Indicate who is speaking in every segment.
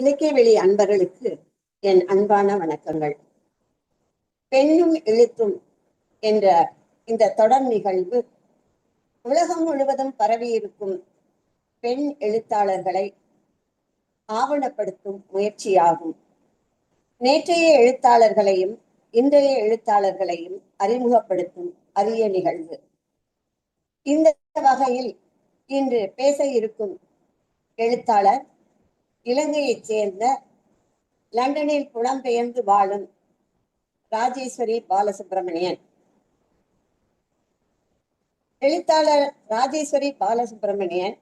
Speaker 1: இலக்கிய வெளி அன்பர்களுக்கு என் அன்பான வணக்கங்கள். பெண்ணும் எழுத்தும் என்ற இந்த தொடர் நிகழ்வு உலகம் முழுவதும் பரவியிருக்கும் பெண் எழுத்தாளர்களை ஆவணப்படுத்தும் முயற்சியாகும். நேற்றைய எழுத்தாளர்களையும் இன்றைய எழுத்தாளர்களையும் அறிமுகப்படுத்தும் அரிய நிகழ்வு. இந்த வகையில் இன்று பேச இருக்கும் எழுத்தாளர் இலங்கையைச் சேர்ந்த லண்டனில் புலம்பெயர்ந்து வாழும் ராஜேஸ்வரி பாலசுப்பிரமணியன் எழுத்தாளர் ராஜேஸ்வரி பாலசுப்பிரமணியன்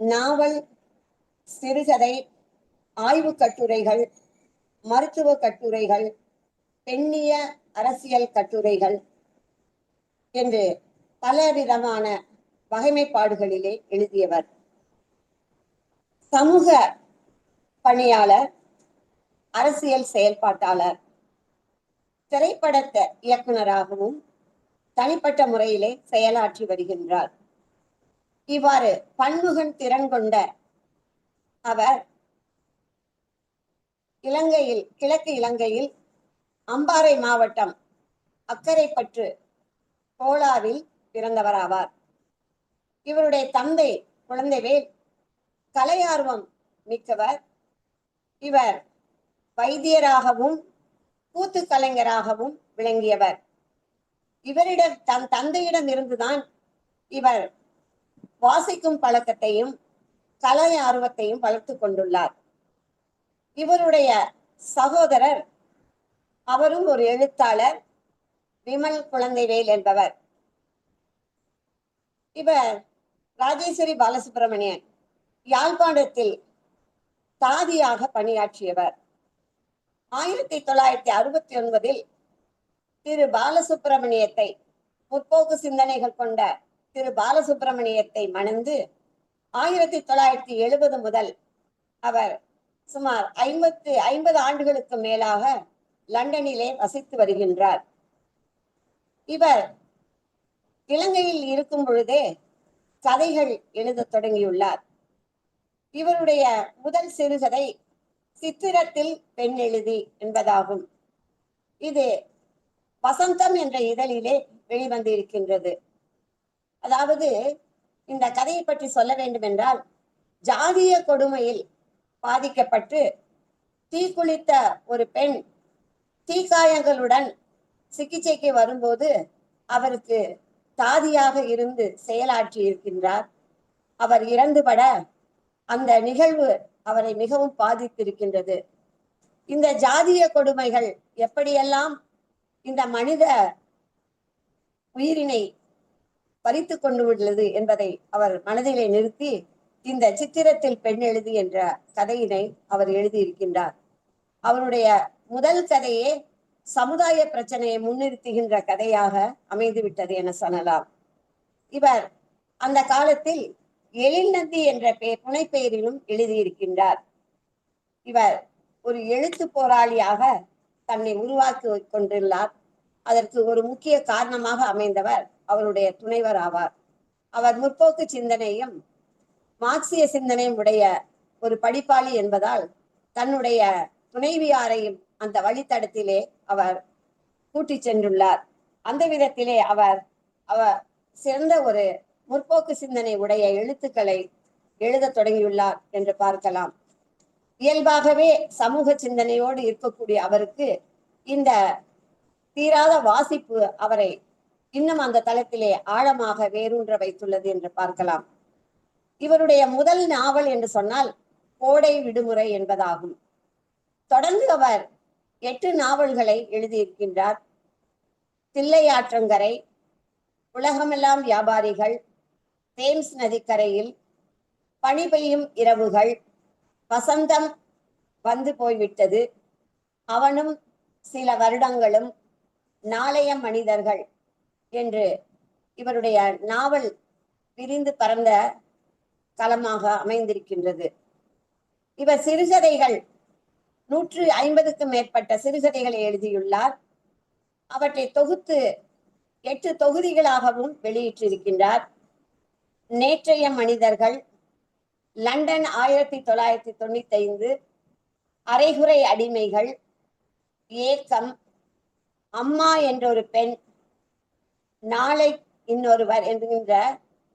Speaker 1: நாவல் சிறுகதை ஆய்வு கட்டுரைகள் மருத்துவ கட்டுரைகள் பெண்ணிய அரசியல் கட்டுரைகள் என்று பல விதமான வகைமைப்பாடுகளிலே எழுதியவர். சமூக பணியாளர் அரசியல் செயல்பாட்டாளர் திரைப்படத்த இயக்குனராகவும் தனிப்பட்ட முறையிலே செயலாற்றி வருகின்றார். இவ்வாறு பன்முகன் திறன் கொண்ட அவர் இலங்கையில் கிழக்கு இலங்கையில் அம்பாறை மாவட்டம் அக்கரைப்பற்று கோலாவில் பிறந்தவராவார். இவருடைய தந்தை குழந்தைவேல் கலையார்வம் மிக்கவர். இவர் வைத்தியராகவும் கூத்து கலைஞராகவும் விளங்கியவர். இவரிடம் தன் தந்தையிடம் இருந்துதான் இவர் வாசிக்கும் பழக்கத்தையும் கலை ஆர்வத்தையும் வளர்த்து கொண்டுள்ளார். இவருடைய சகோதரர் அவரும் ஒரு எழுத்தாளர் விமல் குழந்தைவேல் என்பவர். இவர் ராஜேஸ்வரி பாலசுப்ரமணியன். யாழ்ப்பாணத்தில் தாதியாக பணியாற்றியவர். ஆயிரத்தி தொள்ளாயிரத்தி அறுபத்தி ஒன்பதில் திரு பாலசுப்பிரமணியத்தை முற்போக்கு சிந்தனைகள் கொண்ட திரு பாலசுப்பிரமணியத்தை மணந்து ஆயிரத்தி தொள்ளாயிரத்தி எழுபது முதல் அவர் சுமார் ஐம்பத்து ஐம்பது ஆண்டுகளுக்கு மேலாக லண்டனிலே வசித்து வருகின்றார். இவர் இலங்கையில் இருக்கும் பொழுதே கதைகள் எழுதத் தொடங்கியுள்ளார். இவருடைய முதல் சிறுகதை சித்திரத்தில் பெண் எழுதி என்பதாகும். இது வசந்தம் என்ற இதழிலே வெளிவந்திருக்கின்றது. அதாவது இந்த கதையை பற்றி சொல்ல வேண்டும் என்றால் ஜாதிய கொடுமையில் பாதிக்கப்பட்டு தீக்குளித்த ஒரு பெண் தீக்காயங்களுடன் சிகிச்சைக்கு வரும்போது அவருக்கு தாதியாக இருந்து செயலாற்றி இருக்கின்றார் அவர் இறந்துபட அந்த நிகழ்வு அவரை மிகவும் பாதித்திருக்கின்றது. இந்த ஜாதிய கொடுமைகள் எப்படியெல்லாம் இந்த மனித உயிரினை பறித்து கொண்டு உள்ளது என்பதை அவர் மனதிலே நிறுத்தி இந்த சித்திரத்தில் பெண் எழுதி என்ற கதையினை அவர் எழுதியிருக்கின்றார். அவருடைய முதல் கதையே சமுதாய பிரச்சனையை முன்னிறுத்துகின்ற கதையாக அமைந்துவிட்டது என சொல்லலாம். இவர் அந்த காலத்தில் எழில்நந்தி என்ற பெயர் புனைப்பெயரிலும் எழுதியிருக்கின்றார். இவர் ஒரு எழுத்து போராளியாக தன்னை உருவாக்கி கொண்டுள்ளார். அதற்கு ஒரு முக்கிய காரணமாக அமைந்தவர் அவருடைய துணைவர் ஆவார். அவர் முற்போக்கு சிந்தனையும் மார்க்சிய சிந்தனையும் உடைய ஒரு படிப்பாளி என்பதால் தன்னுடைய துணைவியாரையும் அந்த வழித்தடத்திலே அவர் கூட்டி சென்றுள்ளார். அந்த விதத்திலே அவர் அவர் சிறந்த ஒரு முற்போக்கு சிந்தனை உடைய எழுத்துக்களை எழுத தொடங்கியுள்ளார் என்று பார்க்கலாம். இயல்பாகவே சமூக சிந்தனையோடு இருக்கக்கூடிய அவருக்கு இந்த தீராத வாசிப்பு அவரை இன்னும் அந்த தளத்திலே ஆழமாக வேரூன்ற வைத்துள்ளது என்று பார்க்கலாம். இவருடைய முதல் நாவல் என்று சொன்னால் கோடை விடுமுறை என்பதாகும். தொடர்ந்து அவர் எட்டு நாவல்களை எழுதியிருக்கின்றார். தில்லையாற்றங்கரை உலகமெல்லாம் வியாபாரிகள் தேம்ஸ் நதிக்கரையில் பனி பெய்யும் இரவுகள் வசந்தம் வந்து போய்விட்டது. அவனும் சில வருடங்களும் நாளைய மனிதர்கள் என்று இவருடைய நாவல் விரிந்து பறந்த களமாக அமைந்திருக்கின்றது. இவர் சிறுகதைகள் நூற்று ஐம்பதுக்கும் மேற்பட்ட சிறுகதைகளை எழுதியுள்ளார். அவற்றை தொகுத்து எட்டு தொகுதிகளாகவும் வெளியிட்டிருக்கின்றார். நேற்றைய மனிதர்கள் லண்டன் ஆயிரத்தி தொள்ளாயிரத்தி தொண்ணூத்தி ஐந்து அரைகுறை அடிமைகள் ஏக்கம் அம்மா என்ற ஒரு பெண் நாளை இன்னொருவர் என்கின்ற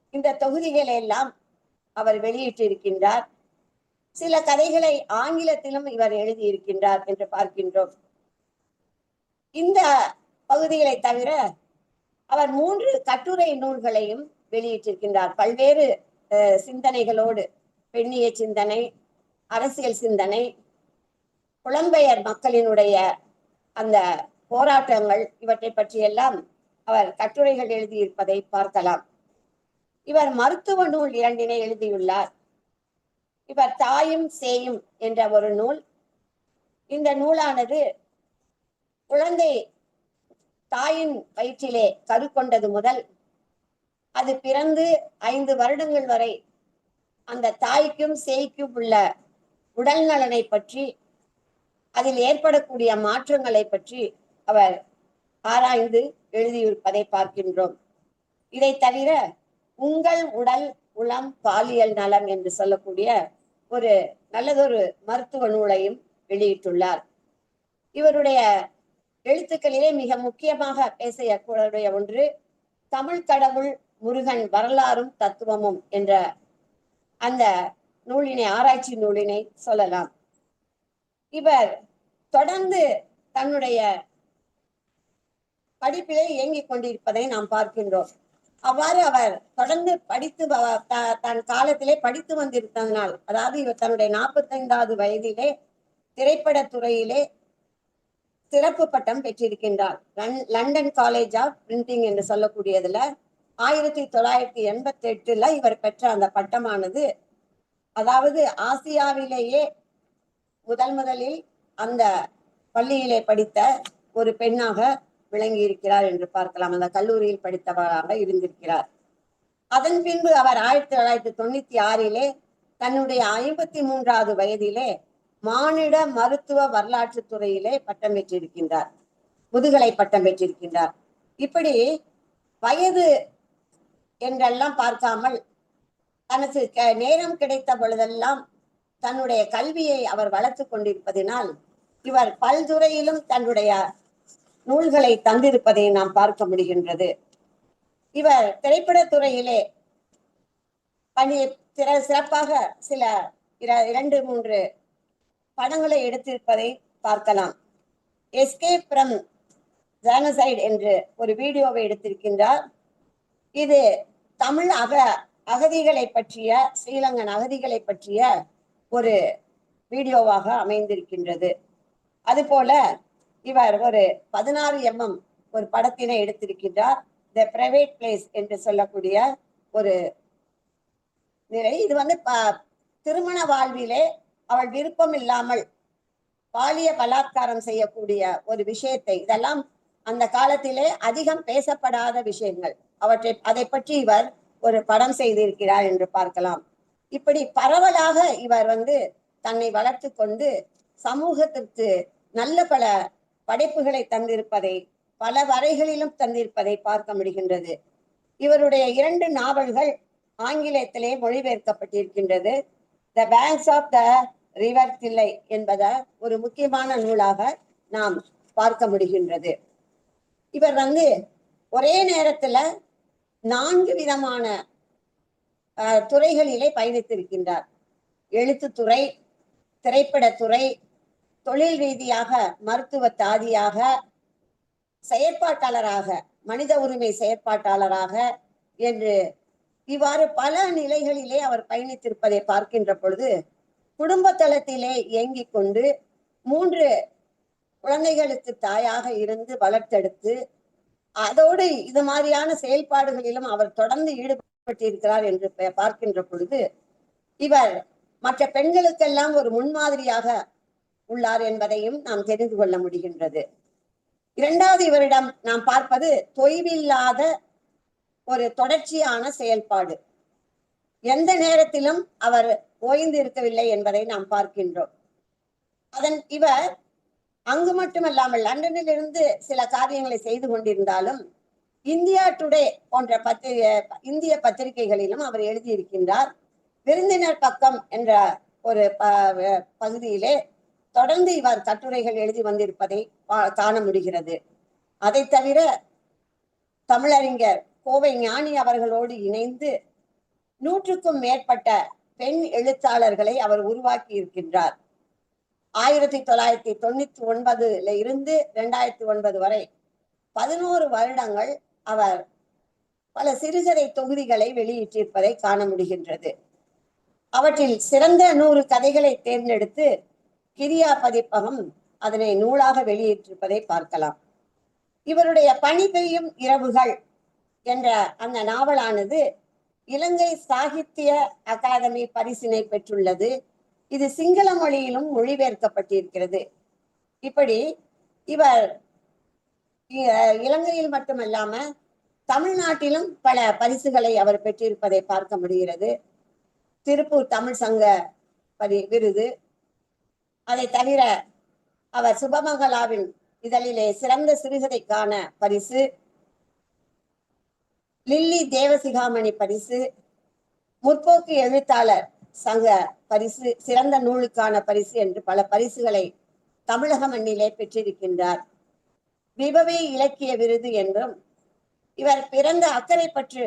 Speaker 1: இந்த தொகுதிகளை எல்லாம் அவர் வெளியிட்டிருக்கின்றார். சில கதைகளை ஆங்கிலத்திலும் இவர் எழுதியிருக்கின்றார் என்று பார்க்கின்றோம். இந்த பகுதிகளை தவிர அவர் மூன்று கட்டுரை நூல்களையும் வெளியிட்டிருக்கின்றார். பல்வேறு சிந்தனைகளோடு பெண்ணிய சிந்தனை அரசியல் சிந்தனை புலம்பெயர் மக்களினுடைய அந்த போராட்டங்கள் இவற்றை பற்றியெல்லாம் அவர் கட்டுரைகள் எழுதியிருப்பதை பார்க்கலாம். இவர் மருத்துவ நூல் இரண்டினை எழுதியுள்ளார். இவர் தாயும் சேயும் என்ற ஒரு நூல். இந்த நூலானது குழந்தை தாயின் வயிற்றிலே கரு கொண்டது முதல் அது பிறந்து ஐந்து வருடங்கள் வரை அந்த தாய்க்கும் சேய்க்கும் உள்ள உடல் நலனை பற்றி அதில் ஏற்படக்கூடிய மாற்றங்களை பற்றி அவர் ஆராய்ந்து எழுதியிருப்பதை பார்க்கின்றோம். இதை தவிர உங்கள் உடல் உளம் பாலியல் நலம் என்று சொல்லக்கூடிய ஒரு நல்லதொரு மருத்துவ நூலையும் வெளியிட்டுள்ளார். இவருடைய எழுத்துக்களிலே மிக முக்கியமாக பேசக்கூடிய ஒன்று தமிழ் கடவுள் முருகன் வரலாறும் தத்துவமும் என்ற அந்த நூலினை ஆராய்ச்சி நூலினை சொல்லலாம். இவர் தொடர்ந்து தன்னுடைய படிப்பிலே இயங்கிக் கொண்டிருப்பதை நாம் பார்க்கின்றோம். அவ்வாறு அவர் தொடர்ந்து படித்து வ- தன் காலத்திலே படித்து வந்திருந்ததனால் அதாவது இவர் தன்னுடைய நாற்பத்தைந்தாவது வயதிலே திரைப்பட துறையிலே சிறப்பு பட்டம் பெற்றிருக்கின்றார். லண்டன் காலேஜ் ஆஃப் பிரிண்டிங் என்று சொல்லக்கூடியதுல ஆயிரத்தி தொள்ளாயிரத்தி எண்பத்தி எட்டுல இவர் பெற்ற அந்த பட்டமானது. அதாவது ஆசியாவிலேயே முதல் முதலில் அந்த பள்ளியிலே படித்த ஒரு பெண்ணாக விளங்கி இருக்கிறார் என்று பார்க்கலாம். அந்த கல்லூரியில் படித்தவராக இருந்திருக்கிறார். அதன் பின்பு அவர் ஆயிரத்தி தொள்ளாயிரத்தி தொண்ணூத்தி ஆறிலே தன்னுடைய ஐம்பத்தி மூன்றாவது வயதிலே மானிட மருத்துவ வரலாற்று துறையிலே பட்டம் பெற்றிருக்கின்றார். முதுகலை பட்டம் பெற்றிருக்கின்றார். இப்படி வயது என்றெல்லாம் பார்க்காமல் தனக்கு நேரம் கிடைத்த பொழுதெல்லாம் தன்னுடைய கல்வியை அவர் வளர்த்து கொண்டிருப்பதினால் இவர் பல்துறையிலும் தன்னுடைய நூல்களை தந்திருப்பதை நாம் பார்க்க முடிகின்றது. இவர் திரைப்பட துறையிலே பணி சிறப்பாக சில இர- இரண்டு மூன்று படங்களை எடுத்திருப்பதை பார்க்கலாம். எஸ்கேப் ஃப்ரம் ஜானசைட் என்று ஒரு வீடியோவை எடுத்திருக்கின்றார். இது தமிழ் அக அகதிகளை பற்றிய ஸ்ரீலங்கன் அகதிகளை பற்றிய ஒரு வீடியோவாக அமைந்திருக்கின்றது. அதுபோல இவர் ஒரு பதினாறு எம்எம் ஒரு படத்தினை எடுத்திருக்கின்றார். த பிரைவேட் பிளேஸ் என்று சொல்லக்கூடிய ஒரு நிலை. இது வந்து ப- திருமண வாழ்விலே அவள் விருப்பம் இல்லாமல் பாலிய பலாத்காரம் செய்யக்கூடிய ஒரு விஷயத்தை இதெல்லாம் அந்த காலத்திலே அதிகம் பேசப்படாத விஷயங்கள். அவற்றை அதை பற்றி இவர் ஒரு படம் செய்திருக்கிறார் என்று பார்க்கலாம். இப்படி பரவலாக இவர் வந்து தன்னை வளர்த்து கொண்டு சமூகத்திற்கு நல்ல பல படைப்புகளை தந்திருப்பதை பல வரைகளிலும் தந்திருப்பதை பார்க்க முடிகின்றது. இவருடைய இரண்டு நாவல்கள் ஆங்கிலத்திலே மொழிபெயர்க்கப்பட்டிருக்கின்றது. The banks of the river Thillai என்பத ஒரு முக்கியமான நூலாக நாம் பார்க்க முடிகின்றது. இவர் வந்து ஒரே நேரத்துல நான்கு விதமான துறைகளிலே பயணித்திருக்கின்றார். எழுத்துத்துறை திரைப்படத்துறை தொழில் ரீதியாக மருத்துவ தாதியாக செயற்பாட்டாளராக மனித உரிமை செயற்பாட்டாளராக என்று இவ்வாறு பல நிலைகளிலே அவர் பயணித்திருப்பதை பார்க்கின்ற பொழுது குடும்ப தளத்திலே இயங்கிக் கொண்டு மூன்று குழந்தைகளுக்கு தாயாக இருந்து வளர்த்தெடுத்து அதோடு இது மாதிரியான செயல்பாடுகளிலும் அவர் தொடர்ந்து ஈடுபட்டிருக்கிறார் என்று பார்க்கின்ற பொழுது இவர் மற்ற பெண்களுக்கெல்லாம் ஒரு முன்மாதிரியாக உள்ளார் என்பதையும் நாம் தெரிந்து கொள்ள முடிகின்றது. இரண்டாவது இவரிடம் நாம் பார்ப்பது தொய்வில்லாத ஒரு தொடர்ச்சியான செயல்பாடு. எந்த நேரத்திலும் அவர் ஓய்ந்து இருக்கவில்லை என்பதை நாம் பார்க்கின்றோம். அதன் இவர் அங்கு மட்டுமல்லாமல் லண்டனில் இருந்து சில காரியங்களை செய்து கொண்டிருந்தாலும் இந்தியா டுடே போன்ற பத்திரிகை இந்திய பத்திரிகைகளிலும் அவர் எழுதியிருக்கின்றார். விருந்தினர் பக்கம் என்ற ஒரு ப- பகுதியிலே தொடர்ந்து இவர் கட்டுரைகள் எழுதி வந்திருப்பதை பா- காண முடிகிறது. அதை தவிர தமிழறிஞர் கோவை ஞானி அவர்களோடு இணைந்து நூற்றுக்கும் மேற்பட்ட பெண் எழுத்தாளர்களை அவர் உருவாக்கி இருக்கின்றார் ஆயிரத்தி தொள்ளாயிரத்தி தொண்ணூத்தி ஒன்பதுல இருந்து ரெண்டாயிரத்தி ஒன்பது வரை பதினோரு வருடங்கள் அவர் பல சிறுகதை தொகுதிகளை வெளியிட்டிருப்பதை காண முடிகின்றது. அவற்றில் சிறந்த நூறு கதைகளை தேர்ந்தெடுத்து கிரியா பதிப்பகம் அதனை நூலாக வெளியிட்டிருப்பதை பார்க்கலாம். இவருடைய பணி பெய்யும் இரவுகள் என்ற அந்த நாவலானது இலங்கை சாகித்ய அகாதமி பரிசினை பெற்றுள்ளது. இது சிங்கள மொழியிலும் மொழிபெயர்க்கப்பட்டிருக்கிறது. இப்படி இவர் இலங்கையில் மட்டுமல்லாம தமிழ்நாட்டிலும் பல பரிசுகளை அவர் பெற்றிருப்பதை பார்க்க முடிகிறது. திருப்பூர் தமிழ் சங்க பரி விருது. அதை தவிர அவர் சுபமங்கலாவின் இதழிலே சிறந்த சிறுகதைக்கான பரிசு. லில்லி தேவசிகாமணி பரிசு. முற்போக்கு எழுத்தாளர் சங்க பரிசு சிறந்த நூலுக்கான பரிசு என்று பல பரிசுகளை தமிழக மண்ணிலே பெற்றிருக்கின்றார். விபவே இலக்கிய விருது என்றும் இவர் பிறந்த அக்கரைப்பற்று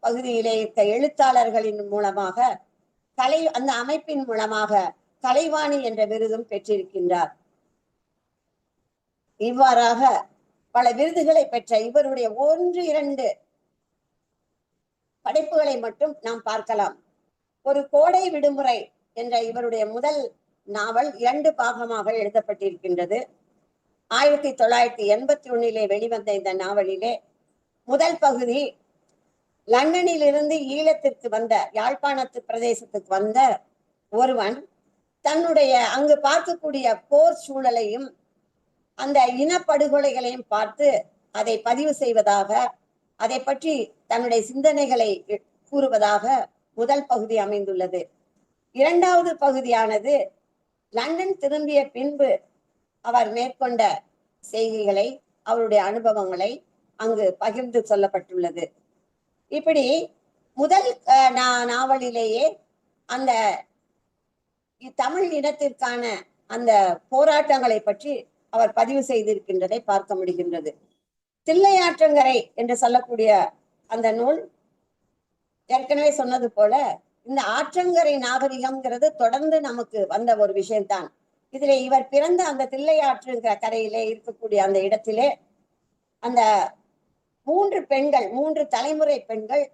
Speaker 1: பகுதியிலே இருக்க எழுத்தாளர்களின் மூலமாக கலை அந்த அமைப்பின் மூலமாக கலைவாணி என்ற விருதும் பெற்றிருக்கின்றார். இவ்வாறாக பல விருதுகளை பெற்ற இவருடைய ஒன்று இரண்டு படைப்புகளை மட்டும் நாம் பார்க்கலாம். ஒரு கோடை விடுமுறை என்ற இவருடைய முதல் நாவல் இரண்டு பாகமாக எழுதப்பட்டிருக்கின்றது. ஆயிரத்தி தொள்ளாயிரத்தி எண்பத்தி ஒன்னிலே வெளிவந்த இந்த நாவலிலே முதல் பகுதி லண்டனில் இருந்து ஈழத்திற்கு வந்த யாழ்ப்பாணத்து பிரதேசத்துக்கு வந்த ஒருவன் தன்னுடைய அங்கு பார்க்கக்கூடிய போர் சூழலையும் அந்த இனப்படுகொலைகளையும் பார்த்து அதை பதிவு செய்வதாக அதை பற்றி தன்னுடைய சிந்தனைகளை கூறுவதாக முதல் பகுதி அமைந்துள்ளது. இரண்டாவது பகுதியானது லண்டன் திரும்பிய பின்பு அவர் மேற்கொண்ட செய்திகளை அவருடைய அனுபவங்களை அங்கு பகிர்ந்து சொல்லப்பட்டுள்ளது. இப்படி முதல் அஹ், நா- நாவலிலேயே அந்த தமிழ் இனத்திற்கான அந்த போராட்டங்களை பற்றி அவர் பதிவு செய்திருக்கின்றதை பார்க்க முடிகின்றது. தில்லையாற்றங்கரை என்று சொல்லக்கூடிய அந்த நூல் ஏற்கனவே சொன்னது போல இந்த ஆற்றங்கரை நாகரிகம்ங்கிறது தொடர்ந்து நமக்கு வந்த ஒரு விஷயம்தான். இதுல இவர் பிறந்த அந்த தில்லையாற்றுங்கிற கரையிலே இருக்கக்கூடிய அந்த இடத்திலே அந்த மூன்று பெண்கள் மூன்று தலைமுறை பெண்கள்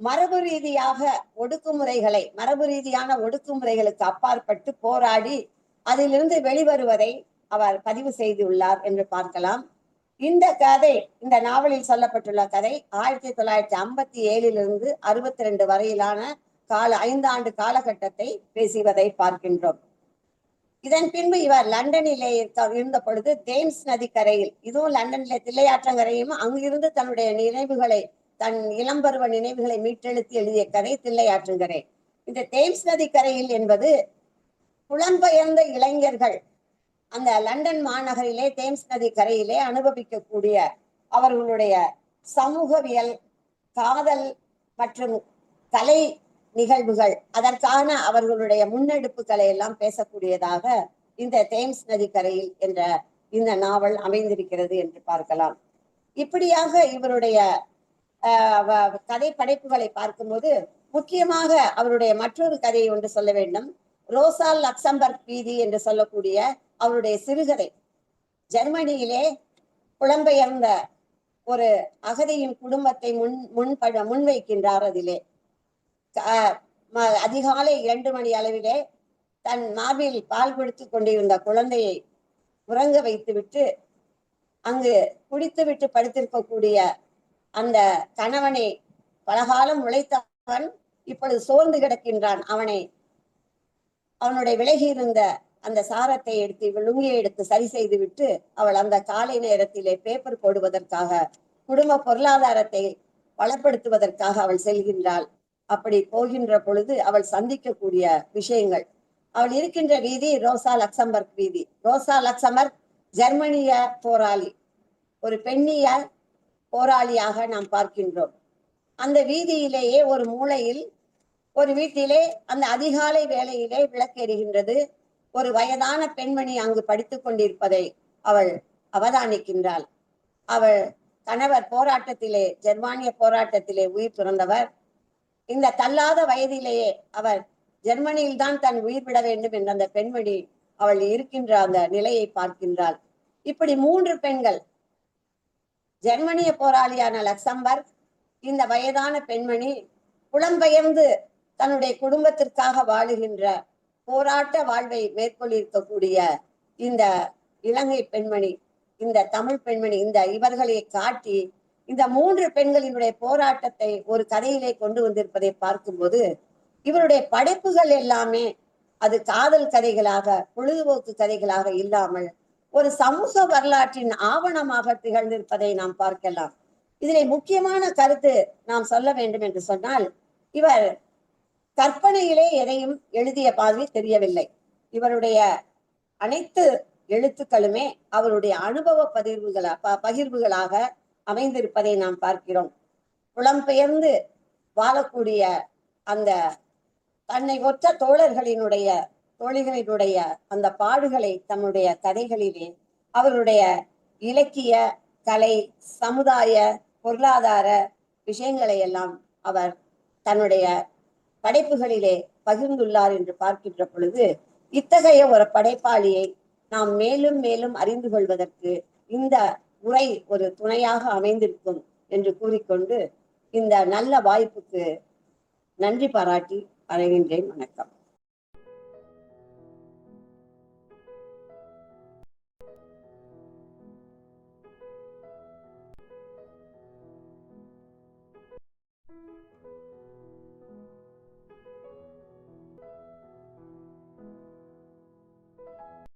Speaker 1: மரபு ரீதியாக ஒடுக்குமுறைகளை மரபு ரீதியான ஒடுக்குமுறைகளுக்கு அப்பாற்பட்டு போராடி அதிலிருந்து வெளிவருவதை அவர் பதிவு செய்துள்ளார் என்று பார்க்கலாம். இந்த கதை இந்த நாவலில் சொல்லப்பட்டுள்ள கதை ஆயிரத்தி தொள்ளாயிரத்தி ஐம்பத்தி ஏழிலிருந்து அறுபத்தி ரெண்டு வரையிலான கால ஐந்தாண்டு காலகட்டத்தை பேசுவதை பார்க்கின்றோம். இதன் பின்பு இவர் லண்டனிலே இருந்த பொழுது தேம்ஸ் நதிக்கரையில் இதுவும் லண்டனிலே தில்லையாற்றங்கரையும் அங்கிருந்து தன்னுடைய நினைவுகளை தன் இளம்பருவ நினைவுகளை மீட்டெழுத்தி எழுதிய கதை தில்லையாற்றங்கரை. இந்த தேம்ஸ் நதிக்கரையில் என்பது புலம்பெயர்ந்த இளைஞர்கள் அந்த லண்டன் மாநகரிலே தேம்ஸ் நதி கரையிலே அனுபவிக்கக்கூடிய அவர்களுடைய சமூகவியல் காதல் மற்றும் கலை நிகழ்வுகள் அதற்கான அவர்களுடைய முன்னெடுப்புகளை எல்லாம் பேசக்கூடியதாக இந்த தேம்ஸ் நதி கரையில் என்ற இந்த நாவல் அமைந்திருக்கிறது என்று பார்க்கலாம். இப்படியாக இவருடைய கதை படைப்புகளை பார்க்கும்போது முக்கியமாக அவருடைய மற்றொரு கதையை ஒன்று சொல்ல வேண்டும். ரோசால் லக்சம்பர்க் வீதி என்று சொல்லக்கூடிய அவருடைய சிறுகதை. ஜெர்மனியிலே புலம்பெயர்ந்த ஒரு அகதியின் குடும்பத்தை முன் முன்பட முன்வைக்கின்றார் அதிலே. அதிகாலை இரண்டு மணி அளவிலே தன் மார்பில் பால் கொடுத்து கொண்டிருந்த குழந்தையை உறங்க வைத்துவிட்டு அங்கு குடித்துவிட்டு படுத்திருக்கக்கூடிய அந்த கணவனை பலகாலம் உழைத்தவன் இப்பொழுது சோர்ந்து கிடக்கின்றான். அவனை அவனுடைய விலகி இருந்த அந்த சாரத்தை எடுத்து விழுங்கிய எடுத்து சரி செய்து விட்டு அவள் அந்த காலை நேரத்திலே பேப்பர் போடுவதற்காக குடும்ப பொருளாதாரத்தை வளப்படுத்துவதற்காக அவள் செல்கின்றாள். அப்படி போகின்ற பொழுது அவள் சந்திக்கக்கூடிய விஷயங்கள். அவள் இருக்கின்ற வீதி ரோசா லக்சம்பர்க் வீதி. ரோசா லக்சம்பர்க் ஜெர்மனிய போராளி. ஒரு பெண்ணிய போராளியாக நாம் பார்க்கின்றோம். அந்த வீதியிலேயே ஒரு மூலையில் ஒரு வீட்டிலே அந்த அதிகாலை வேளையிலே விளக்கெரிகின்றது ஒரு வயதான பெண்மணி அங்கு படித்துக் கொண்டிருப்பதை அவள் அவதானிக்கின்றாள். அவள் கணவர் போராட்டத்திலே ஜெர்மானிய போராட்டத்திலே உயிர் துறந்தவர் இந்த தள்ளாத வயதிலேயே அவர் ஜெர்மனியில் தான் தன் உயிர் விட வேண்டும் என்ற அந்த பெண்மணி அவள் இருக்கின்ற அந்த நிலையை பார்க்கின்றாள். இப்படி மூன்று பெண்கள் ஜெர்மனிய போராளியான லக்சம்பர்க் இந்த வயதான பெண்மணி புலம்பெயர்ந்து தன்னுடைய குடும்பத்திற்காக வாழுகின்ற போராட்ட வாழ்வை மேற்கொண்டிருக்கக்கூடிய இந்த இலங்கை பெண்மணி இந்த தமிழ் பெண்மணி இந்த இவர்களை காட்டி இந்த மூன்று பெண்களினுடைய போராட்டத்தை ஒரு கதையிலே கொண்டு வந்திருப்பதை பார்க்கும்போது இவருடைய படைப்புகள் எல்லாமே அது காதல் கதைகளாக பொழுதுபோக்கு கதைகளாக இல்லாமல் ஒரு சமூக வரலாற்றின் ஆவணமாக திகழ்ந்திருப்பதை நாம் பார்க்கலாம். இதிலே முக்கியமான கருத்து நாம் சொல்ல வேண்டும் என்று சொன்னால் இவர் கற்பனையிலே எதையும் எழுதிய மாதிரி தெரியவில்லை. இவருடைய அனைத்து எழுத்துக்களுமே அவருடைய அனுபவ பதிர்வுகளா ப- பகிர்வுகளாக அமைந்திருப்பதை நாம் பார்க்கிறோம். புலம்பெயர்ந்து வாழக்கூடிய அந்த தன்னை ஒற்ற தோழர்களினுடைய தோழிகளினுடைய அந்த பாடுகளை தன்னுடைய கதைகளிலே அவருடைய இலக்கிய கலை சமுதாய பொருளாதார விஷயங்களை எல்லாம் அவர் தன்னுடைய படைப்புகளிலே பகிர்ந்துள்ளார் என்று பார்க்கின்ற பொழுது இத்தகைய ஒரு படைப்பாளியை நாம் மேலும் மேலும் அறிந்து கொள்வதற்கு இந்த உரை ஒரு துணையாக அமைந்திருக்கும் என்று கூறிக்கொண்டு இந்த நல்ல வாய்ப்புக்கு நன்றி பாராட்டி அடைகின்றேன். வணக்கம்.